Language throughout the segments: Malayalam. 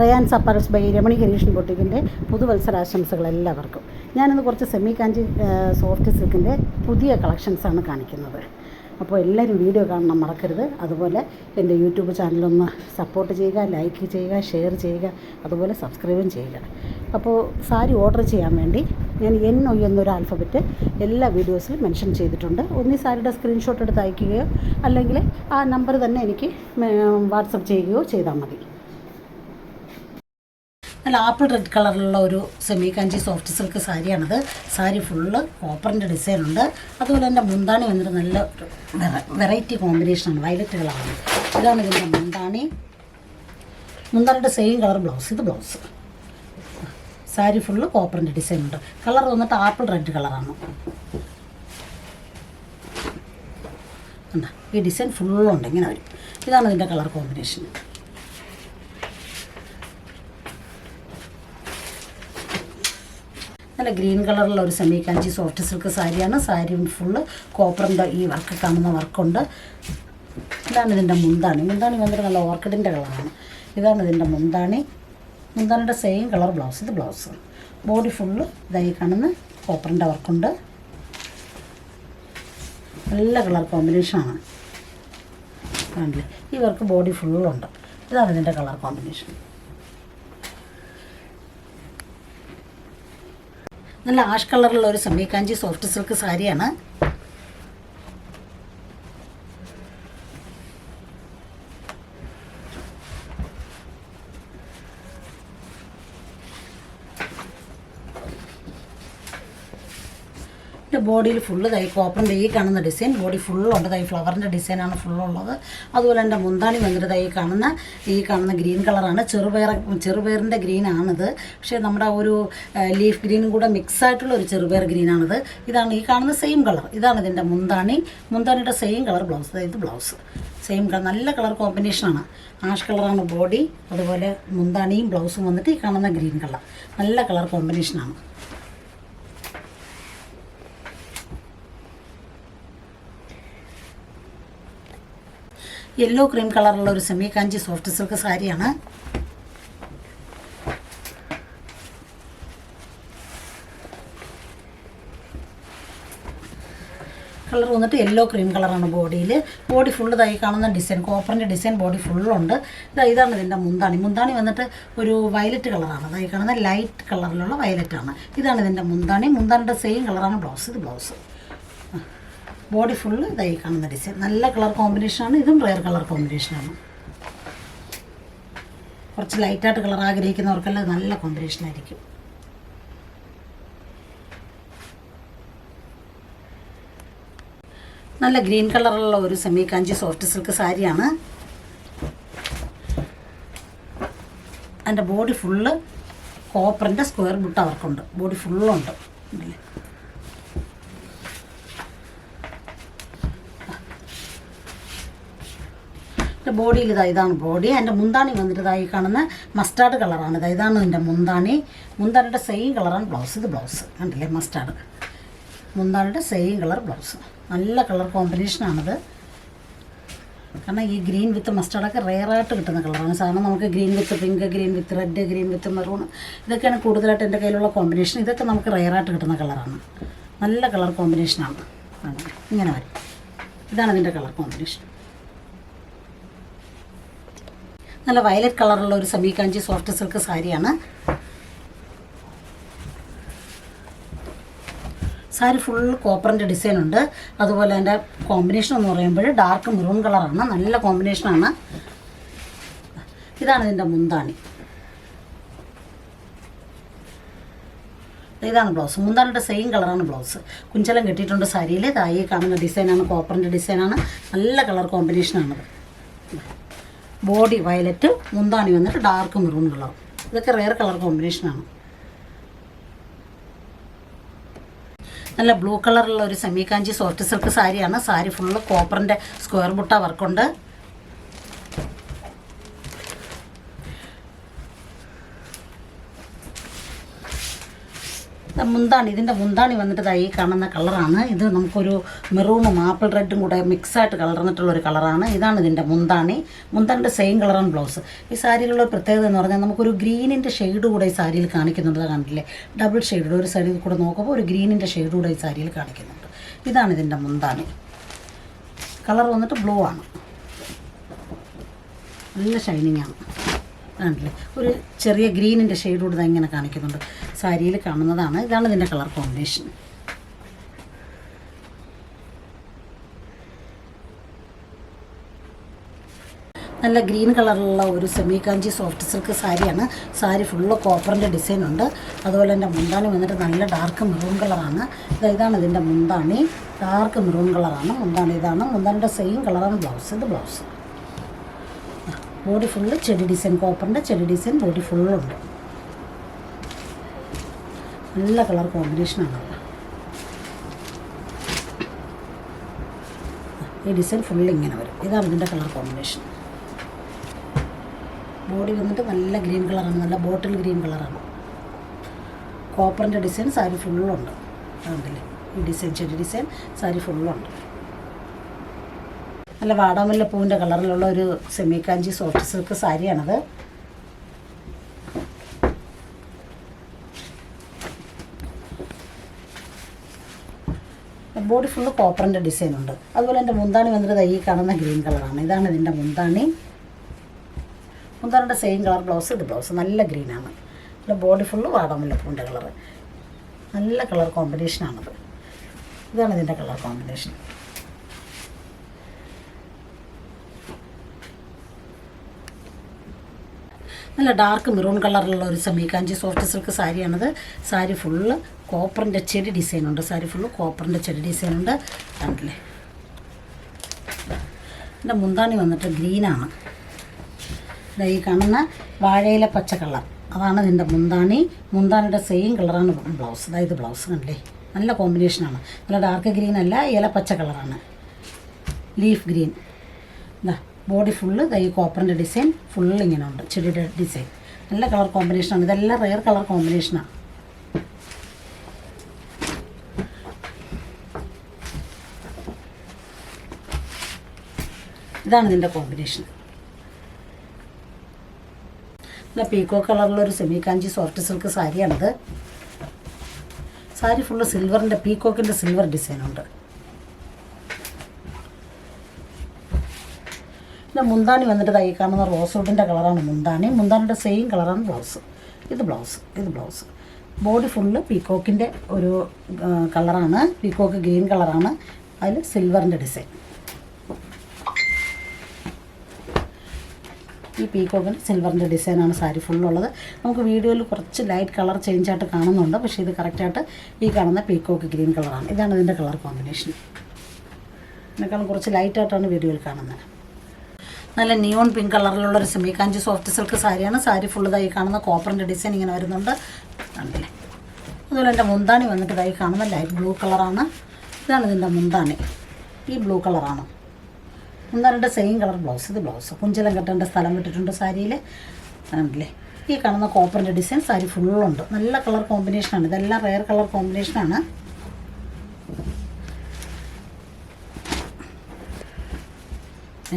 റയാൻ സപ്പാറസ് ബൈ രമണി ഹരീഷൻ ബൊട്ടിക്കിന്റെ പുതുവത്സരാശംസകൾ എല്ലാവർക്കും. ഞാനിന്ന് കുറച്ച് സെമി കാഞ്ചി സോഫ്റ്റ് സിൽക്കിന്റെ പുതിയ കളക്ഷൻസാണ് കാണിക്കുന്നത്. അപ്പോൾ എല്ലാവരും വീഡിയോ കാണണം മറക്കരുത്. അതുപോലെ എന്റെ യൂട്യൂബ് ചാനലൊന്ന് സപ്പോർട്ട് ചെയ്യുക ലൈക്ക് ചെയ്യുക ഷെയർ ചെയ്യുക അതുപോലെ സബ്സ്ക്രൈബും ചെയ്യുക. അപ്പോൾ സാരി ഓർഡർ ചെയ്യാൻ വേണ്ടി ഞാൻ എൻ ഒ എന്നൊരു ആൽഫബറ്റ് എല്ലാ വീഡിയോസിലും മെൻഷൻ ചെയ്തിട്ടുണ്ട്. ഒന്നീ സാരിയുടെ സ്ക്രീൻഷോട്ട് എടുത്ത് അയക്കുകയോ അല്ലെങ്കിൽ ആ നമ്പർ തന്നെ എനിക്ക് വാട്സപ്പ് ചെയ്യുകയോ ചെയ്താൽ മതി. നല്ല ആപ്പിൾ റെഡ് കളറിലുള്ള ഒരു സെമി കാഞ്ചി സോഫ്റ്റ് സിൽക്ക് സാരിയാണത്. സാരി ഫുള്ള് കോപ്പറിന്റെ ഡിസൈൻ ഉണ്ട്. അതുപോലെ തന്നെ മുന്താണി വന്നിട്ട് നല്ല വെറൈറ്റി കോമ്പിനേഷനാണ് വയലറ്റ് കളറാണ് ഇതാണ് ഇതിന്റെ മുന്താണി. മുന്താണിയുടെ സെയിം കളർ ബ്ലൗസ് ഇത് ബ്ലൗസ് സാരി ഫുള്ള് കോപ്പറിന്റെ ഡിസൈൻ ഉണ്ട്. കളർ വന്നിട്ട് ആപ്പിൾ റെഡ് കളറാണ്? ഈ ഡിസൈൻ ഫുള്ളുണ്ട് ഇങ്ങനെ വരും. ഇതാണ് ഇതിന്റെ കളർ കോമ്പിനേഷൻ നല്ല ഗ്രീൻ കളറുള്ള ഒരു സെമി കാഞ്ചി സോഫ്റ്റ് സിൽക്ക് സാരിയാണ്. സാരി ഫുള്ള് കോപ്പറിന്റെ ഈ വർക്ക് കാണുന്ന വർക്കുണ്ട് ഇതാണ് ഇതിന്റെ മുന്താണി. മുന്താണി വന്നിട്ട് നല്ല ഓർക്കിഡിന്റെ കളറാണ് ഇതാണ് ഇതിന്റെ മുന്താണി. മുന്താണിയുടെ സെയിം കളർ ബ്ലൗസ് ഇത് ബ്ലൗസ് ബോഡി ഫുള്ള് ഇതായി കാണുന്ന കോപ്പറിന്റെ വർക്കുണ്ട് നല്ല കളർ കോമ്പിനേഷനാണ് കാണില്ലേ ഈ വർക്ക് ബോഡി ഫുള്ളുണ്ട് ഇതാണ് ഇതിന്റെ കളർ കോമ്പിനേഷൻ നല്ല ആഷ് കളറിലുള്ള ഒരു സെമി കാഞ്ചി സോഫ്റ്റ് സിൽക്ക് സാരിയാണ്. ബോഡിയിൽ ഫുള്ള് തൈ കോപ്പറിന്റെ ഈ കാണുന്ന ഡിസൈൻ ബോഡി ഫുള്ളുണ്ട് തൈ ഫ്ലവറിന്റെ ഡിസൈനാണ് ഫുള്ളുള്ളത് അതുപോലെ എന്റെ മുന്താണി വന്നിട്ട് തൈ കാണുന്ന ഈ കാണുന്ന ഗ്രീൻ കളറാണ് ചെറുപയർ ചെറുപയറിന്റെ ഗ്രീനാണിത് പക്ഷേ നമ്മുടെ ഒരു ലീഫ് ഗ്രീനും കൂടെ മിക്സ് ആയിട്ടുള്ള ഒരു ചെറുപയർ ഗ്രീനാണിത് ഇതാണ് ഈ കാണുന്ന സെയിം കളർ ഇതാണ് ഇതിന്റെ മുന്താണി. മുന്താണിയുടെ സെയിം കളർ ബ്ലൗസ് അതായത് ബ്ലൗസ് സെയിം കളർ നല്ല കളർ കോമ്പിനേഷനാണ് ആഷ് കളറാണ് ബോഡി അതുപോലെ മുന്താണിയും ബ്ലൗസും വന്നിട്ട് ഈ കാണുന്ന ഗ്രീൻ കളർ നല്ല കളർ കോമ്പിനേഷനാണ് യെല്ലോ ക്രീം കളറുള്ള ഒരു സെമി കാഞ്ചി സോഫ്റ്റ് സിൽക്ക് സാരിയാണ്. കളർ വന്നിട്ട് യെല്ലോ ക്രീം കളറാണ് ബോഡിയിൽ ബോഡി ഫുള്ള് തൈ കാണുന്ന ഡിസൈൻ കോപ്പറിന്റെ ഡിസൈൻ ബോഡി ഫുള്ളുണ്ട് ഇതാ ഇതാണ് ഇതിന്റെ മുന്താണി. മുന്താണി വന്നിട്ട് ഒരു വയലറ്റ് കളറാണ്. തൈ കാണുന്ന ലൈറ്റ് കളറിലുള്ള വയലറ്റാണ്. ഇതാണ് ഇതിന്റെ മുന്താണി. മുന്താണിയുടെ സെയിം കളറാണ് ബ്ലൗസ്. ഇത് ബ്ലൗസ്. ബോഡി ഫുള്ള് ഇതായി കാണുന്ന ഡിസൈൻ നല്ല കളർ കോമ്പിനേഷനാണ് ഇതും റയർ കളർ കോമ്പിനേഷനാണ് കുറച്ച് ലൈറ്റായിട്ട് കളർ ആഗ്രഹിക്കുന്നവർക്കെല്ലാം നല്ല കോമ്പിനേഷൻ ആയിരിക്കും. നല്ല ഗ്രീൻ കളറുള്ള ഒരു സെമി കാഞ്ചി സോഫ്റ്റ് സിൽക്ക് സാരിയാണ് അതിന്റെ ബോഡി ഫുള്ള് കോപ്പറിന്റെ സ്ക്വയർ ബുട്ട അവർക്കുണ്ട്. ബോഡി ഫുള്ളുണ്ട് ഉണ്ടല്ലേ എന്റെ ബോഡിയിൽ ഇതാ ഇതാണ് ബോഡി എന്റെ മുന്താണി വന്നിട്ട് ഇതായി കാണുന്ന മസ്റ്റാർഡ് കളറാണ് ഇതാ ഇതാണ് എന്റെ മുന്താണി. മുന്താണിയുടെ സെയിം കളറാണ് ബ്ലൗസ് ഇത് ബ്ലൗസ് കണ്ടില്ലേ? മസ്റ്റാർഡ് മുന്താണിയുടെ സെയിം കളർ ബ്ലൗസ് നല്ല കളർ കോമ്പിനേഷനാണിത് കാരണം ഈ ഗ്രീൻ വിത്ത് മസ്റ്റാർഡൊക്കെ റെയറായിട്ട് കിട്ടുന്ന കളറാണ് സാധാരണ നമുക്ക് green with pink green with red green with maroon ഇതൊക്കെയാണ് കൂടുതലായിട്ട് എന്റെ കയ്യിലുള്ള കോമ്പിനേഷൻ ഇതൊക്കെ നമുക്ക് റെയറായിട്ട് കിട്ടുന്ന കളറാണ് നല്ല കളർ കോമ്പിനേഷനാണ്? ഇങ്ങനെ വരും. ഇതാണ് ഇതിന്റെ കളർ കോമ്പിനേഷൻ നല്ല വയലറ്റ് കളറുള്ള ഒരു സമീ കാഞ്ചി സോഫ്റ്റ് സിൽക്ക് സാരിയാണ്. സാരി ഫുൾ കോപ്പറിന്റെ ഡിസൈൻ ഉണ്ട്. അതുപോലെ അതിന്റെ കോമ്പിനേഷൻ എന്ന് പറയുമ്പോൾ ഡാർക്ക് മെറൂൺ കളറാണ്. നല്ല കോമ്പിനേഷനാണ് ഇതാണ് ഇതിന്റെ മുന്താണി. ഇതാണ് ബ്ലൗസ്. മുന്താണിയുടെ സെയിം കളറാണ് ബ്ലൗസ്. കുഞ്ചലം കെട്ടിയിട്ടുണ്ട് സാരിയിൽ തായി കാണുന്ന ഡിസൈനാണ് കോപ്പറിന്റെ ഡിസൈനാണ് നല്ല കളർ കോമ്പിനേഷനാണത് ബോഡി വയലറ്റ് മുന്താണി വന്നിട്ട് ഡാർക്ക് മെറൂൺ കളർ. ഇതൊക്കെ റെയർ കളർ കോമ്പിനേഷനാണ് നല്ല ബ്ലൂ കളറുള്ള ഒരു സെമി കാഞ്ചി സോഫ്റ്റ് സിൽക്ക് സാരിയാണ്. സാരി ഫുള്ള് കോപ്പറിന്റെ സ്ക്വയർ ബുട്ട വർക്കുണ്ട്. മുന്താണി ഇതിന്റെ മുന്താണി വന്നിട്ട് ഈ കാണുന്ന കളറാണ്. ഇത് നമുക്കൊരു മെറൂണും ആപ്പിൾ റെഡും കൂടെ മിക്സായിട്ട് കളർന്നിട്ടുള്ള ഒരു കളറാണ്. ഇതാണ് ഇതിന്റെ മുന്താണി. മുന്താണിന്റെ സെയിം കളറാണ് ബ്ലൗസ് ഈ സാരിയിലുള്ള പ്രത്യേകത എന്ന് പറഞ്ഞാൽ നമുക്കൊരു ഗ്രീനിന്റെ ഷെയ്ഡ് കൂടെ ഈ സാരിയിൽ കാണിക്കുന്നുണ്ട് കണ്ടില്ലേ? ഡബിൾ ഷെയ്ഡ് ഒരു സൈഡിൽ കൂടെ നോക്കുമ്പോൾ ഒരു ഗ്രീനിന്റെ ഷെയ്ഡ് കൂടെ ഈ സാരിയിൽ കാണിക്കുന്നുണ്ട്. ഇതാണ് ഇതിന്റെ മുന്താണി. കളർ വന്നിട്ട് ബ്ലൂ ആണ്. നല്ല ഷൈനിങ് ആണ്. കണ്ടില്ലേ? ഒരു ചെറിയ ഗ്രീനിന്റെ ഷെയ്ഡ് കൂടെ ഇങ്ങനെ കാണിക്കുന്നുണ്ട്. സാരിയിൽ കാണുന്നതാണ്. ഇതാണ് ഇതിന്റെ കളർ കോമ്പിനേഷൻ. നല്ല ഗ്രീൻ കളറിലുള്ള ഒരു സെമി കാഞ്ചി സോഫ്റ്റ് സിൽക്ക് സാരിയാണ്. സാരി ഫുള്ള് കോപ്പറിന്റെ ഡിസൈൻ ഉണ്ട്. അതുപോലെ തന്നെ മുന്താണി വന്നിട്ട് നല്ല ഡാർക്ക് മെറൂൺ കളറാണ്. ഇതാണ് ഇതിന്റെ മുന്താണി ഡാർക്ക് മെറൂൺ കളറാണ്. മുന്താണി ഇതാണ്. മുന്താണിയുടെ സെയിം കളറാണ് ബ്ലൗസ്. ഇത് ബ്ലൗസ്. ബോഡി ഫുള്ള് ചെടി ഡിസൈൻ കോപ്പറിന്റെ ചെടി ഡിസൈൻ ബോഡി ഫുള്ളുണ്ട് നല്ല കളർ കോമ്പിനേഷനാണ് ഈ ഡിസൈൻ ഫുൾ ഇങ്ങനെ വരും. ഇതാണ് ഇതിന്റെ കളർ കോമ്പിനേഷൻ. ബോഡി വന്നിട്ട് നല്ല ഗ്രീൻ കളറാണ് നല്ല ബോട്ടിൽ ഗ്രീൻ കളറാണ് കോപ്പറിന്റെ ഡിസൈൻ സാരി ഫുള്ളുണ്ട് കണ്ടില്ലേ? ഈ ഡിസൈൻ ചെടി ഡിസൈൻ സാരി ഫുള്ളുണ്ട് നല്ല വാടാമല്ല പൂവിന്റെ കളറിലുള്ള ഒരു സെമി കാഞ്ചി സോഫ്റ്റ് സിൽക്ക് സാരിയാണത്. ബോഡി ഫുള്ള് കോപ്പറിന്റെ ഡിസൈൻ ഉണ്ട്. അതുപോലെ എന്റെ മുന്താണി വന്നിട്ട് ഈ കാണുന്ന ഗ്രീൻ കളറാണ് ഇതാണ് ഇതിന്റെ മുന്താണി. മുന്താണിയുടെ സെയിം കളർ ബ്ലൗസ് ഇത് ബ്ലൗസ് നല്ല ഗ്രീനാണ് നല്ല ബോഡി ഫുള്ള് വാടാമുല്ല പൂവിന്റെ കളറ് നല്ല കളർ കോമ്പിനേഷനാണത് ഇതാണ് ഇതിന്റെ കളർ കോമ്പിനേഷൻ നല്ല ഡാർക്ക് മെറൂൺ കളറിലുള്ള ഒരു സമീകാഞ്ചി സോഫ്റ്റ് സിൽക്ക് സാരിയാണത് സാരി ഫുള്ള് കോപ്പറിന്റെ ചെടി ഡിസൈൻ ഉണ്ട്. സാരി ഫുള്ള് കോപ്പറിന്റെ ചെടി ഡിസൈൻ ഉണ്ട്. കണ്ടില്ലേ? എന്റെ മുന്താണി വന്നിട്ട് ഗ്രീനാണ് ഈ കാണുന്ന വാഴയിലെ പച്ച കളർ അതാണ് ഇതിന്റെ മുന്താണി. മുന്താണിയുടെ സെയിം കളറാണ് ബ്ലൗസ് അതായത് ബ്ലൗസ് കണ്ടില്ലേ? നല്ല കോമ്പിനേഷനാണ് നല്ല ഡാർക്ക് ഗ്രീൻ അല്ല ഇല പച്ച കളറാണ് ലീഫ് ഗ്രീൻ ഇതാ ബോഡി ഫുള്ള് ഈ കോപ്പറിന്റെ ഡിസൈൻ ഫുള്ള് ഇങ്ങനെ ഉണ്ട്. ചെടിയുടെ ഡിസൈൻ നല്ല കളർ കോമ്പിനേഷനാണ് ഇതെല്ലാം റെയർ കളർ കോമ്പിനേഷനാണ് ഇതാണ് ഇതിന്റെ കോമ്പിനേഷൻ എന്നാൽ പീക്കോ കളറിലൊരു സെമി കാഞ്ചി സോഫ്റ്റ് സിൽക്ക് സാരിയാണിത്. സാരി ഫുള്ള് സിൽവറിന്റെ പീക്കോക്കിന്റെ സിൽവർ ഡിസൈനുണ്ട് പിന്നെ മുന്താണി വന്നിട്ട് തൈ കാണുന്ന റോസ് വുഡിന്റെ കളറാണ് മുന്താണി. മുന്താണിയുടെ സെയിം കളറാണ് ബ്ലൗസ് ഇത് ബ്ലൗസ് ഇത് ബ്ലൗസ് ബോഡി ഫുള്ള് പീക്കോക്കിന്റെ ഒരു കളറാണ് പീക്കോക്ക് ഗ്രീൻ കളറാണ് അതിൽ സിൽവറിന്റെ ഡിസൈൻ ഈ പീക്കോക്കിന് സിൽവറിന്റെ ഡിസൈനാണ് സാരി ഫുള്ളുള്ളത്. നമുക്ക് വീഡിയോയിൽ കുറച്ച് ലൈറ്റ് കളർ ചേഞ്ച് ആയിട്ട് കാണുന്നുണ്ട്. പക്ഷേ ഇത് കറക്റ്റായിട്ട് ഈ കാണുന്ന പീക്കോക്ക് ഗ്രീൻ കളറാണ്. ഇതാണ് ഇതിന്റെ കളർ കോമ്പിനേഷൻ. ഇതിനേക്കാളും കുറച്ച് ലൈറ്റായിട്ടാണ് വീഡിയോയിൽ കാണുന്നത്. നല്ല നിയോൺ പിങ്ക് കളറിലുള്ള ഒരു സെമി കാഞ്ചി സോഫ്റ്റ് സിൽക്ക് സാരിയാണ്. സാരി ഫുള്ളതായി കാണുന്ന കോപ്പറിന്റെ ഡിസൈൻ ഇങ്ങനെ വരുന്നുണ്ട്. കണ്ടില്ലേ? അതുപോലെ എന്റെ മുന്താണി വന്നിട്ട് ഇതായി കാണുന്ന ലൈറ്റ് ബ്ലൂ കളറാണ്. ഇതാണ് ഇതിന്റെ മുന്താണി. ഈ ബ്ലൂ കളറാണ്. മുന്താണിയുടെ സെയിം കളർ ബ്ലൗസ് ഇത് ബ്ലൗസ് കുഞ്ചലം കെട്ടേണ്ട സ്ഥലം വിട്ടിട്ടുണ്ട് സാരിയിൽ കണ്ടില്ലേ ഈ കാണുന്ന കോപ്പറിന്റെ ഡിസൈൻ സാരി ഫുള്ളുണ്ട് നല്ല കളർ കോമ്പിനേഷനാണ് ഇതെല്ലാം റയർ കളർ കോമ്പിനേഷനാണ്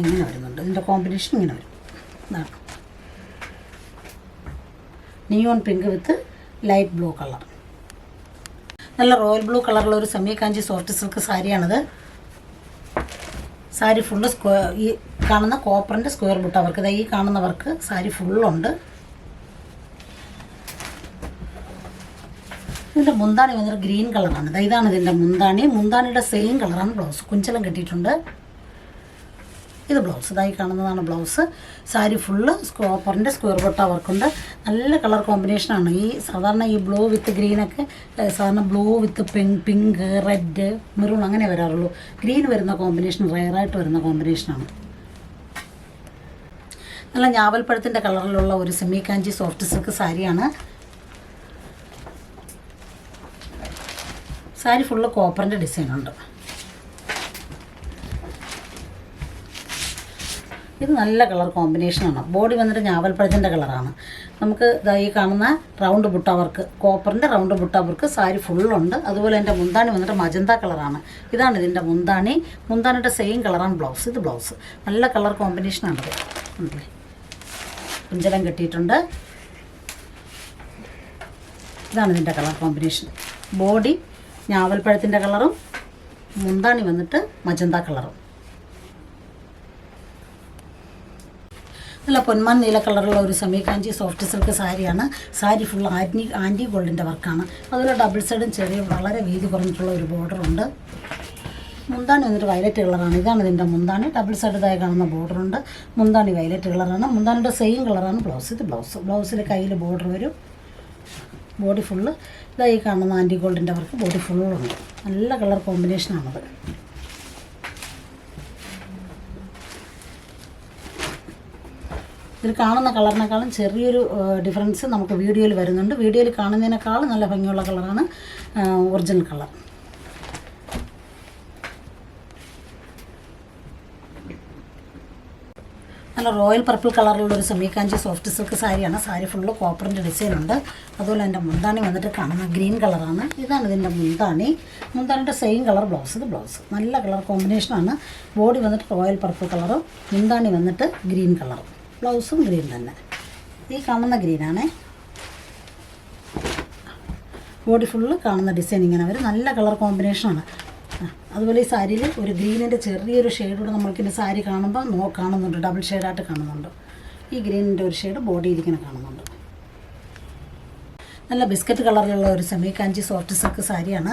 ഇങ്ങനെ വരുന്നുണ്ട്. ഇതിന്റെ കോമ്പിനേഷൻ ഇങ്ങനെ വരും. ഇതാണ് neon pink with light blue colour നല്ല റോയൽ ബ്ലൂ കളറുള്ള ഒരു സെമി കാഞ്ചി സോഫ്റ്റ് സിൽക്ക് സാരിയാണിത്. സാരി ഫുള്ള് സ്ക്വയർ ഈ കാണുന്ന കോപ്പറിന്റെ സ്ക്വയർ ബുട്ട് അവർക്ക്. ഈ കാണുന്നവർക്ക് സാരി ഫുള്ളുണ്ട് ഇതിന്റെ മുന്താണി വന്നിട്ട് ഗ്രീൻ കളറാണ് ഇതാണ് ഇതിന്റെ മുന്താണി. മുന്താണിയുടെ സെയിം കളറാണ് ബ്ലൗസ് കുഞ്ചലം കെട്ടിയിട്ടുണ്ട്. ഇത് ബ്ലൗസ് ഇതായി കാണുന്നതാണ് ബ്ലൗസ് സാരി ഫുള്ള് കോപ്പറിന്റെ സ്ക്വയർ ബോട്ട വർക്കുണ്ട് നല്ല കളർ കോമ്പിനേഷനാണ് ഈ സാധാരണ ഈ ബ്ലൂ വിത്ത് ഗ്രീനൊക്കെ സാധാരണ blue with pink pink red maroon അങ്ങനെ വരാറുള്ളൂ. ഗ്രീൻ വരുന്ന കോമ്പിനേഷൻ റയറായിട്ട് വരുന്ന കോമ്പിനേഷനാണ് നല്ല ഞാവൽപ്പഴത്തിന്റെ കളറിലുള്ള ഒരു സെമി കാഞ്ചി സോഫ്റ്റ് സിൽക്ക് സാരിയാണ്. സാരി ഫുള്ള് കോപ്പറിന്റെ ഡിസൈനുണ്ട് ഇത് നല്ല കളർ കോമ്പിനേഷനാണ് ബോഡി വന്നിട്ട് ഞാവൽപ്പഴത്തിന്റെ കളറാണ് നമുക്ക് ഈ കാണുന്ന റൗണ്ട് ബുട്ട വർക്ക് കോപ്പറിന്റെ റൗണ്ട് ബുട്ട വർക്ക് സാരി ഫുള്ളുണ്ട് അതുപോലെ എന്റെ മുന്താണി വന്നിട്ട് മജന്ത കളറാണ് ഇതാണ് ഇതിന്റെ മുന്താണി. മുന്താണിയുടെ സെയിം കളറാണ് ബ്ലൗസ് ഇത് ബ്ലൗസ് നല്ല കളർ കോമ്പിനേഷനാണിത് ഉണ്ടല്ലേ കുഞ്ചലം കെട്ടിയിട്ടുണ്ട്. ഇതാണ് ഇതിന്റെ കളർ കോമ്പിനേഷൻ ബോഡി ഞാവൽപ്പഴത്തിന്റെ കളറും മുന്താണി വന്നിട്ട് മജന്ത കളറും. നല്ല പൊന്മാൻ നീല കളറുള്ള ഒരു സെമി കാഞ്ചി സോഫ്റ്റ് സിൽക്ക് സാരിയാണ്. സാരി ഫുൾ ആന്റി ആന്റി ഗോൾഡിന്റെ വർക്കാണ്. അതുപോലെ ഡബിൾ സൈഡും ചെറിയ വളരെ വീതി കുറഞ്ഞിട്ടുള്ള ഒരു ബോർഡറുണ്ട് മുന്താണി വന്നിട്ട് വയലറ്റ് കളറാണ് ഇതാണ് ഇതിന്റെ മുന്താണി. ഡബിൾ സൈഡായി കാണുന്ന ബോർഡറുണ്ട് മുന്താണി വയലറ്റ് കളറാണ് മുന്താണിയുടെ സെയിം കളറാണ് ബ്ലൗസ് ഇത് ബ്ലൗസ് ബ്ലൗസിൽ കയ്യിൽ ബോർഡർ വരും. ബോഡി ഫുള്ള് ഇതായി കാണുന്ന ആന്റി ഗോൾഡിന്റെ വർക്ക് ബോഡി ഫുള്ളുണ്ട് നല്ല കളർ കോമ്പിനേഷനാണത് ഇതിൽ കാണുന്ന കളറിനേക്കാളും ചെറിയൊരു ഡിഫറൻസ് നമുക്ക് വീഡിയോയിൽ വരുന്നുണ്ട്. വീഡിയോയിൽ കാണുന്നതിനേക്കാളും നല്ല ഭംഗിയുള്ള കളറാണ് ഒറിജിനൽ കളർ. നല്ല റോയൽ പർപ്പിൾ കളറിലുള്ള ഒരു സെമികാഞ്ചി സോഫ്റ്റ് സിൽക്ക് സാരിയാണ്. സാരി ഫുള്ള് കോപ്പറിന്റെ ഡിസൈൻ ഉണ്ട്. അതുപോലെ എന്റെ മുന്താണി വന്നിട്ട് കാണുന്ന ഗ്രീൻ കളറാണ്. ഇതാണ് ഇതിന്റെ മുന്താണി. മുന്താണിയുടെ സെയിം കളർ ബ്ലൗസ് ഇത് ബ്ലൗസ് നല്ല കളർ കോമ്പിനേഷനാണ് ബോഡി വന്നിട്ട് റോയൽ പർപ്പിൾ കളറും മുന്താണി വന്നിട്ട് ഗ്രീൻ കളറും. ബ്ലൗസും ഗ്രീൻ തന്നെ. ഈ കാണുന്ന ഗ്രീനാണേ ബോഡി ഫുള്ള് കാണുന്ന ഡിസൈൻ ഇങ്ങനെ വരും. നല്ല കളർ കോമ്പിനേഷനാണ് അതുപോലെ ഈ സാരിയിൽ ഒരു ഗ്രീനിന്റെ ചെറിയൊരു ഷെയ്ഡൂടെ നമ്മൾക്കിന്റെ സാരി കാണുമ്പോൾ നോ കാണുന്നുണ്ട്. ഡബിൾ ഷെയ്ഡായിട്ട് കാണുന്നുണ്ട്. ഈ ഗ്രീനിന്റെ ഒരു ഷെയ്ഡ് ബോഡിയിൽ ഇങ്ങനെ കാണുന്നുണ്ട്. നല്ല ബിസ്ക്കറ്റ് കളറിലുള്ള ഒരു സെമി കാഞ്ചി സോഫ്റ്റ് സിൽക്ക് സാരിയാണ്.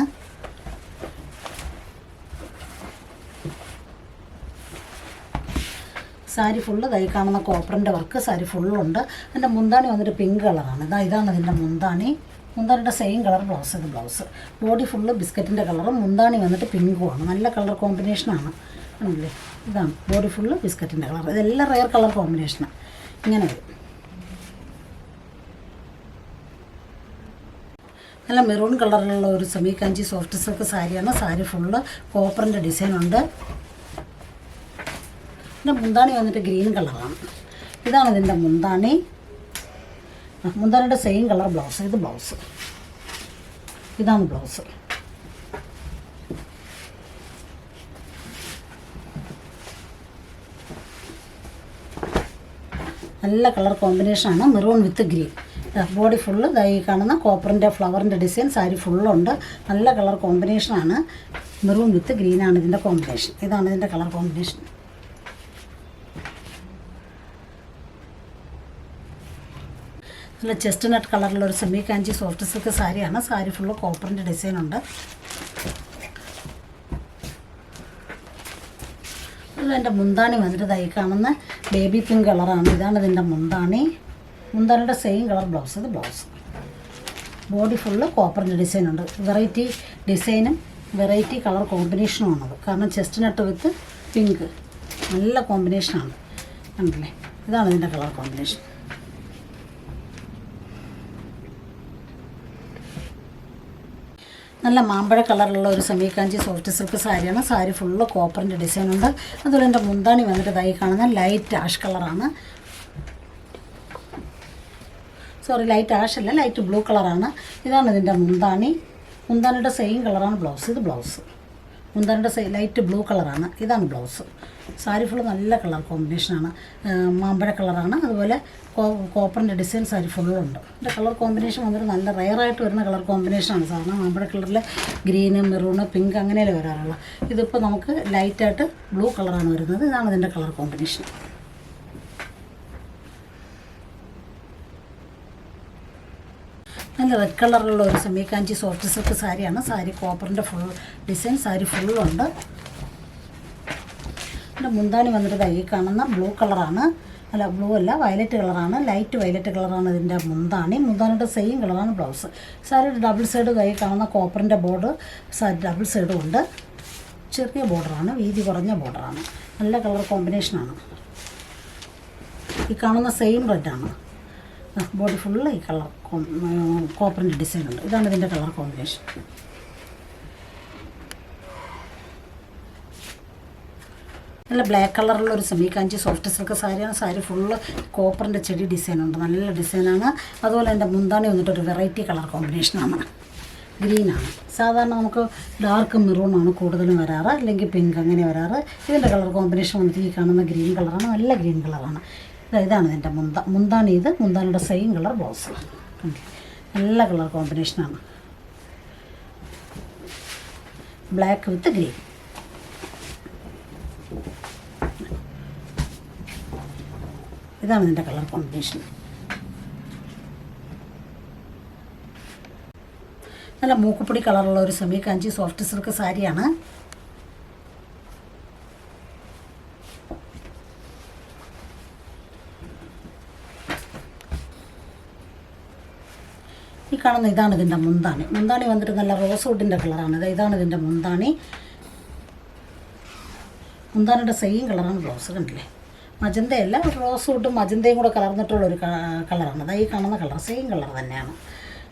സാരി ഫുള്ള് കൈ കാണുന്ന കോപ്പറിന്റെ വർക്ക് സാരി ഫുള്ളുണ്ട് അതിന്റെ മുന്താണി വന്നിട്ട് പിങ്ക് കളറാണ് ഇതാ ഇതാണ് അതിന്റെ മുന്താണി. മുന്താണിയുടെ സെയിം കളർ ബ്ലൗസ് ഇത് ബ്ലൗസ് ബോഡി ഫുള്ള് ബിസ്ക്കറ്റിന്റെ കളറും മുന്താണി വന്നിട്ട് പിങ്കുമാണ് നല്ല കളർ കോമ്പിനേഷനാണ് ആണല്ലേ? ഇതാണ്. ബോഡി ഫുള്ള് ബിസ്ക്കറ്റിന്റെ കളർ ഇതെല്ലാം റയർ കളർ കോമ്പിനേഷനാണ് ഇങ്ങനെ നല്ല മെറൂൺ കളറിലുള്ള ഒരു സെമി കാഞ്ചി സോഫ്റ്റ് സിൽക്ക് സാരിയാണ്. സാരി ഫുള്ള് കോപ്പറിന്റെ ഡിസൈൻ ഉണ്ട്. ഇതിന്റെ മുന്താണി വന്നിട്ട് ഗ്രീൻ കളറാണ്. ഇതാണ് ഇതിന്റെ മുന്താണി. മുന്താണിയുടെ സെയിം കളർ ബ്ലൗസ് ഇത് ബ്ലൗസ് ഇതാണ് ബ്ലൗസ് നല്ല കളർ കോമ്പിനേഷനാണ് maroon with green body full ഈ കാണുന്ന കോപ്പറിന്റെ ഫ്ലവറിന്റെ ഡിസൈൻ സാരി ഫുള്ളുണ്ട് നല്ല കളർ കോമ്പിനേഷനാണ് മെറൂൺ വിത്ത് ഗ്രീനാണ് ഇതിന്റെ കോമ്പിനേഷൻ ഇതാണ് ഇതിന്റെ കളർ കോമ്പിനേഷൻ നല്ല ചെസ്റ്റ് നട്ട് കളറിലുള്ള ഒരു സെമി കാഞ്ചി സോഫ്റ്റ് സിൽക്ക് സാരിയാണ്. സാരി ഫുള്ള് കോപ്പറിന്റെ ഡിസൈൻ ഉണ്ട്. ഇതിന്റെ മുന്താണി. വന്നിട്ട് തൈ കാണുന്ന ബേബി പിങ്ക് കളറാണ് ഇതാണ് ഇതിന്റെ മുന്താണി. മുന്താണിയുടെ സെയിം കളർ ബ്ലൗസ് ഇത് ബ്ലൗസ് ബോഡി ഫുള്ള് കോപ്പറിന്റെ ഡിസൈൻ ഉണ്ട്. വെറൈറ്റി ഡിസൈനും വെറൈറ്റി കളർ കോമ്പിനേഷനുമാണത് കാരണം ചെസ്റ്റ് നട്ട് വിത്ത് പിങ്ക് നല്ല കോമ്പിനേഷനാണ് കണ്ടില്ലേ? ഇതാണ് ഇതിന്റെ കളർ കോമ്പിനേഷൻ നല്ല മാമ്പഴ കളറുള്ള ഒരു സമീകാഞ്ചി സോഫ്റ്റ് സിൽക്ക് സാരിയാണ്. സാരി ഫുള്ള് കോപ്പറിന്റെ ഡിസൈൻ ഉണ്ട്. അതുപോലെ എന്റെ മുന്താണി വന്നിട്ട് ഇതായി കാണുന്ന ലൈറ്റ് ആഷ് കളറാണ് സോറി ലൈറ്റ് ആഷ് അല്ല ലൈറ്റ് ബ്ലൂ കളറാണ് ഇതാണ് ഇതിന്റെ മുന്താണി. മുന്താണിയുടെ സെയിം കളറാണ് ബ്ലൗസ് ഇത് ബ്ലൗസ് മുന്താണിയുടെ ലൈറ്റ് ബ്ലൂ കളറാണ് ഇതാണ് ബ്ലൗസ് സാരി ഫുള്ള് നല്ല കളർ കോമ്പിനേഷനാണ്. മാമ്പഴ കളറാണ്. അതുപോലെ കോപ്പറിന്റെ ഡിസൈൻ സാരി ഫുള്ളുണ്ട് ഇതിന്റെ കളർ കോമ്പിനേഷൻ വന്നിട്ട് നല്ല റയറായിട്ട് വരുന്ന കളർ കോമ്പിനേഷനാണ്. സാധാരണ മാമ്പഴ കളറിൽ ഗ്രീന് മെറൂണ് പിങ്ക് അങ്ങനെയല്ലേ വരാറുള്ളത് ഇതിപ്പോൾ നമുക്ക് ലൈറ്റായിട്ട് ബ്ലൂ കളറാണ് വരുന്നത്. ഇതാണ് ഇതിന്റെ കളർ കോമ്പിനേഷൻ. നല്ല റെഡ് കളറിലുള്ള ഒരു സെമി കാഞ്ചി സോഫ്റ്റ് സിൽക്ക് സാരിയാണ്. സാരി കോപ്പറിന്റെ ഫുൾ ഡിസൈൻ സാരി ഫുള്ളുണ്ട്. എന്റെ മുന്താനി വന്നിട്ട് ഈ കാണുന്ന ബ്ലൂ കളറാണ്. അല്ല ബ്ലൂ അല്ല വയലറ്റ് കളറാണ്. ലൈറ്റ് വയലറ്റ് കളറാണ് ഇതിന്റെ മുന്താണി. മുന്താണിയുടെ സെയിം കളറാണ് ബ്ലൗസ് സാരിയുടെ ഡബിൾ സൈഡ് കൈ കാണുന്ന കോപ്പറിന്റെ ബോർഡ് സാരി ഡബിൾ സൈഡും ഉണ്ട്. ചെറിയ ബോർഡറാണ് വീതി കുറഞ്ഞ ബോർഡറാണ് നല്ല കളർ കോമ്പിനേഷനാണ് ഈ കാണുന്ന സെയിം റെഡാണ് ബോഡി ഫുള്ള് ഈ കളർ കോപ്പറിന്റെ ഡിസൈൻ ഉണ്ട്. ഇതാണ് ഇതിന്റെ കളർ കോമ്പിനേഷൻ നല്ല ബ്ലാക്ക് കളറുള്ള ഒരു സെമി കാഞ്ചി സോഫ്റ്റ് സിൽക്ക് സാരിയാണ് സാരി ഫുള്ള് കോപ്പറിന്റെ ചെടി ഡിസൈൻ ഉണ്ട്. നല്ല ഡിസൈനാണ് അതുപോലെ എന്റെ മുന്താണി വന്നിട്ട് ഒരു വെറൈറ്റി കളർ കോമ്പിനേഷനാണ് ഗ്രീനാണ് സാധാരണ നമുക്ക് ഡാർക്ക് മെറൂൺ ആണ് കൂടുതലും വരാറ്. അല്ലെങ്കിൽ പിങ്ക് അങ്ങനെ വരാറ്. ഇതിന്റെ കളർ കോമ്പിനേഷൻ വന്നിട്ട് ഈ കാണുന്ന ഗ്രീൻ കളറാണ് നല്ല ഗ്രീൻ കളറാണ് ഇതാ ഇതാണ് ഇതിന്റെ മുന്ത മുന്താണി ഇത്. മുന്താണിയുടെ സെയിം കളർ ബ്ലൗസ് നല്ല കളർ കോമ്പിനേഷനാണ് ബ്ലാക്ക് വിത്ത് ഗ്രീൻ ഇതാണ് ഇതിന്റെ കളർ കോമ്പിനേഷൻ. നല്ല മൂക്കുപ്പൊടി കളറുള്ള ഒരു സെമി കാഞ്ചി സോഫ്റ്റ് സിൽക്ക് സാരിയാണ്. ഈ കാണുന്ന ഇതാണ് ഇതിന്റെ മുന്താണി. മുന്താണി വന്നിട്ട് നല്ല റോസ് വുഡിന്റെ കളറാണ്. ഇത് ഇതാണ് ഇതിന്റെ മുന്താണി. മുന്താണിയുടെ സെയിം കളറാണ് ബ്ലൗസ് കണ്ടില്ലേ? മജന്തയല്ല റോസ് വുഡും മജന്തയും കൂടെ കലർന്നിട്ടുള്ളൊരു ഒരു കളറാണ്. അതാ ഈ കാണുന്ന കളർ സെയിം കളർ തന്നെയാണ്.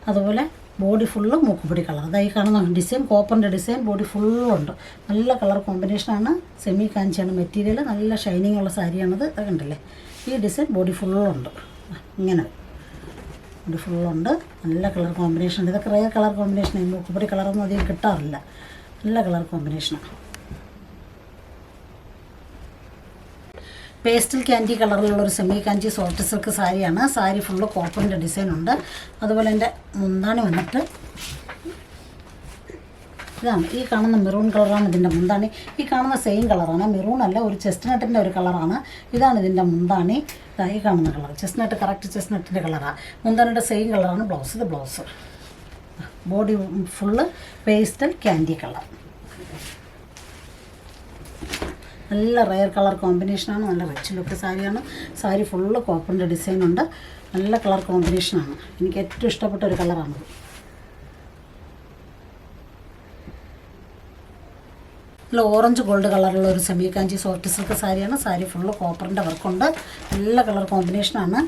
അതുപോലെ ബോഡി ഫുള്ള് മൂക്കുപൊടി കളർ. അതാ ഈ കാണുന്ന ഡിസൈൻ കോപ്പറിന്റെ ഡിസൈൻ ബോഡി ഫുള്ളുണ്ട്. നല്ല കളർ കോമ്പിനേഷനാണ്. സെമി കാഞ്ചിയാണ് മെറ്റീരിയൽ നല്ല ഷൈനിങ് ഉള്ള സാരിയാണത്. അത് കണ്ടില്ലേ? ഈ ഡിസൈൻ ബോഡി ഫുള്ളുണ്ട്. ഇങ്ങനെ. ബോഡി ഫുള്ളുണ്ട്. നല്ല കളർ കോമ്പിനേഷൻ ഇതൊക്കെ റേ കളർ കോമ്പിനേഷൻ മൂക്കുപൊടി കളറൊന്നും അധികം കിട്ടാറില്ല. നല്ല കളർ കോമ്പിനേഷനാണ്. പേസ്റ്റൽ ക്യാൻഡി കളറിലുള്ള ഒരു സെമി കാഞ്ചി സോഫ്റ്റ് സിൽക്ക് സാരിയാണ്. സാരി ഫുള്ള് കോട്ടന്റെ ഡിസൈൻ ഉണ്ട്. അതുപോലെ എന്റെ മുന്താണി വന്നിട്ട് ഇതാണ്. ഈ കാണുന്ന മെറൂൺ കളറാണ് ഇതിന്റെ മുന്താണി. ഈ കാണുന്ന സെയിം കളറാണ് മെറൂൺ അല്ല ഒരു ചെസ്റ്റ്നട്ടിന്റെ ഒരു കളറാണ് ഇതാണ് ഇതിന്റെ മുന്താണി. ഈ കാണുന്ന കളർ ചെസ്റ്റ്നട്ട് കറക്റ്റ് ചെസ്റ്റ്നട്ടിന്റെ കളറാണ് മുന്താണിയുടെ സെയിം കളറാണ് ബ്ലൗസ് ഇത് blouse body full pastel candy colour നല്ല റയർ കളർ കോമ്പിനേഷനാണ് നല്ല റിച്ച് ലുക്ക് സാരിയാണ് സാരി ഫുള്ള് കോപ്പറിന്റെ ഡിസൈൻ ഉണ്ട്. നല്ല കളർ കോമ്പിനേഷനാണ് എനിക്ക് ഏറ്റവും ഇഷ്ടപ്പെട്ട ഒരു കളറാണത് നല്ല ഓറഞ്ച് ഗോൾഡ് കളറുള്ള ഒരു സെമി കാഞ്ചി സോഫ്റ്റ് സിൽക്ക് സാരിയാണ് സാരി ഫുള്ള് കോപ്പറിന്റെ വർക്കുണ്ട് നല്ല കളർ കോമ്പിനേഷനാണ്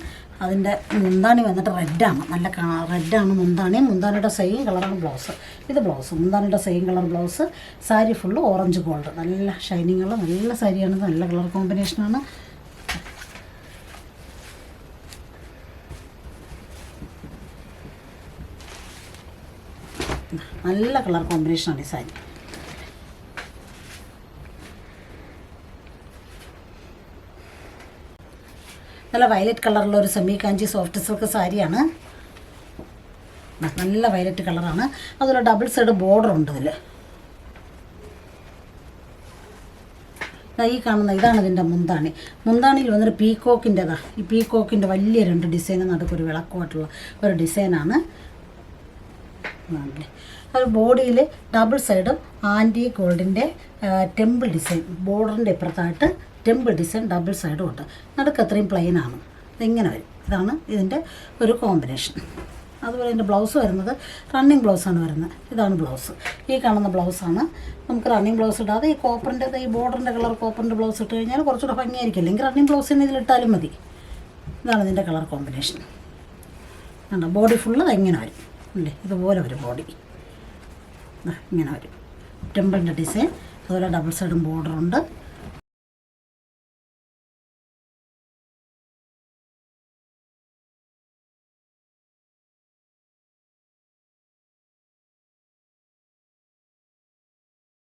അതിന്റെ മുന്താണി വന്നിട്ട് റെഡാണ്. നല്ല റെഡാണ് മുന്താണി. മുന്താണിയുടെ സെയിം കളറാണ് ബ്ലൗസ് ഇത് blouse മുന്താണിയുടെ same colour blouse sari full orange gold നല്ല ഷൈനിങ് ഉള്ള നല്ല സാരിയാണ്. നല്ല കളർ കോമ്പിനേഷനാണ് നല്ല കളർ കോമ്പിനേഷനാണ് ഈ സാരി. നല്ല വയലറ്റ് കളറുള്ള ഒരു സെമി കാഞ്ചി സോഫ്റ്റ് സിൽക്ക് സാരിയാണ്. നല്ല വയലറ്റ് കളറാണ് അതുപോലെ ഡബിൾ സൈഡ് ബോർഡർ ഉണ്ട് ഇതിൽ ഈ കാണുന്ന ഇതാണ് ഇതിന്റെ മുന്താണി. മുന്താണിയിൽ വന്നൊരു പീക്കോക്കിന്റെതാ ഈ പീക്കോക്കിന്റെ വലിയ രണ്ട് ഡിസൈൻ ഒരു വിളക്കുമായിട്ടുള്ള ഒരു ഡിസൈനാണ് അത് ബോഡിയിൽ ഡബിൾ സൈഡും ആന്റി ഗോൾഡിന്റെ ടെമ്പിൾ ഡിസൈൻ ബോർഡറിന്റെ ഇപ്പുറത്തായിട്ട് ടെമ്പിൾ ഡിസൈൻ ഡബിൾ സൈഡും ഉണ്ട്. നടുക്ക് അത്രയും പ്ലെയിനാണ് ഇതിങ്ങനെ വരും? ഇതാണ് ഇതിന്റെ ഒരു കോമ്പിനേഷൻ അതുപോലെ എന്റെ ബ്ലൗസ് വരുന്നത് റണ്ണിങ് ബ്ലൗസാണ് വരുന്നത്. ഇതാണ് ബ്ലൗസ് ഈ കാണുന്ന ബ്ലൗസാണ് നമുക്ക് റണ്ണിങ് ബ്ലൗസ് ഇടാതെ ഈ കോപ്പറിന്റെ ഈ ബോർഡറിന്റെ കളർ കോപ്പറിന്റെ ബ്ലൗസ് ഇട്ട് കഴിഞ്ഞാൽ കുറച്ചുകൂടെ ഭംഗിയായിരിക്കും. അല്ലെങ്കിൽ റണ്ണിങ് ബ്ലൗസ് തന്നെ ഇതിലിട്ടാലും മതി. ഇതാണ് ഇതിന്റെ കളർ കോമ്പിനേഷൻ കണ്ടോ? ബോഡി ഫുള്ള് ഇങ്ങനെ വരും. അല്ലേ ഇതുപോലെ വരും ബോഡി ഇങ്ങനെ വരും. ടെമ്പിളിന്റെ ഡിസൈൻ അതുപോലെ ഡബിൾ സൈഡും ബോർഡറുണ്ട്